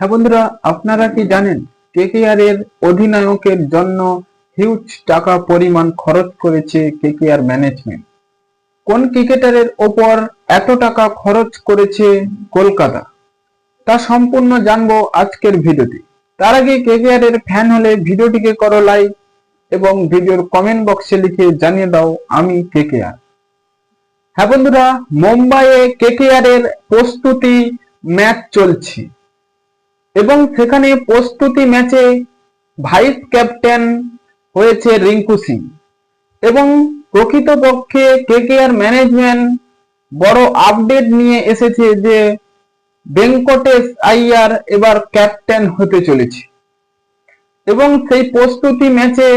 হ্যাঁ বন্ধুরা, আপনারা কি জানেন কেকেআর এর অধিনায়কের জন্য হিউজ টাকা পরিমাণ খরচ করেছে কেকেআর ম্যানেজমেন্ট কোন ক্রিকেটারের ওপর এত টাকা খরচ করেছে কলকাতা? তা সম্পূর্ণ জানব আজকের ভিডিওতে। তার আগে কেকেআর এর ফ্যান হলে ভিডিওটিকে করো লাইক এবং ভিডিওর কমেন্ট বক্সে লিখে জানিয়ে দাও আমি কেকেআর হ্যাঁ বন্ধুরা, মুম্বাইয়ে কেকেআর এর প্রস্তুতি ম্যাচ চলছে। এবং সেখানে প্রস্তুতি ম্যাচে ভাইস ক্যাপ্টেন হয়েছে রিঙ্কু সিং। এবং প্রকৃতপক্ষে কেকেআর ম্যানেজমেন্ট বড় আপডেট নিয়ে এসেছে যে ভেঙ্কটেশ আইয়ার এবার ক্যাপ্টেন হতে চলেছে। এবং সেই প্রস্তুতি ম্যাচে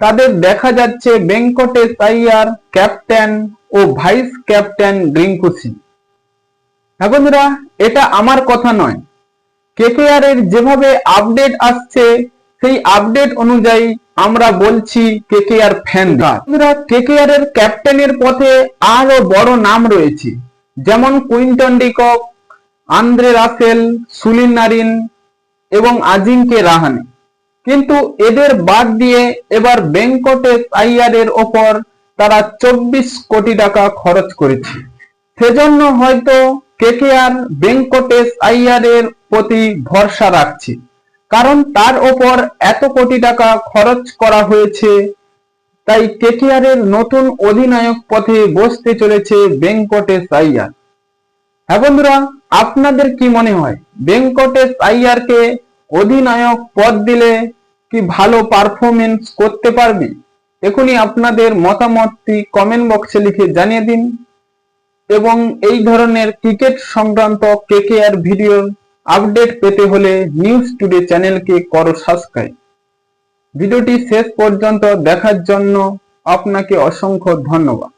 তাদের দেখা যাচ্ছে ভেঙ্কটেশ আইয়ার ক্যাপ্টেন ও ভাইস ক্যাপ্টেন রিঙ্কু সিং। হ্যাঁ এটা আমার কথা নয়। কেকেআর এর যেভাবে আপডেট আসছে, সেই আপডেট অনুযায়ী আমরা বলছি কেকেআর ফ্যান বন্ধুরা কেকেআর এর ক্যাপ্টেনের পথে আরও বড় নাম রয়েছে। যেমন Quinton de Kock Andre Russell সুলিন Narine এবং আজিঙ্কে রাহানে কিন্তু এদের বাদ দিয়ে এবার ভেঙ্কটেশ আইয়ারের ওপর তারা চব্বিশ কোটি টাকা খরচ করেছে। সেজন্য হয়তো কেকেআর ভেঙ্কটেশ আইয়ারের প্রতি ভরসা রাখছে। কারণ তার ওপর এত কোটি টাকা খরচ করা হয়েছে, তাই কেকেআর এর নতুন অধিনায়ক পথে বসতে চলেছে ভেঙ্কটেশ আইয়ার। হ্যাঁ বন্ধুরা, আপনাদের কি মনে হয়, ভেঙ্কটেশ আইয়ারকে অধিনায়ক পদ দিলে কি ভালো পারফরমেন্স করতে পারবে? এখনই আপনাদের মতামতটি কমেন্ট বক্সে লিখে জানিয়ে দিন। এবং এই ধরনের ক্রিকেট সংক্রান্ত কেকেআর ভিডিও আপডেট পেতে হলে নিউজ টুডে চ্যানেলকে করো সাবস্ক্রাইব ভিডিওটি শেষ পর্যন্ত দেখার জন্য আপনাকে অসংখ্য ধন্যবাদ।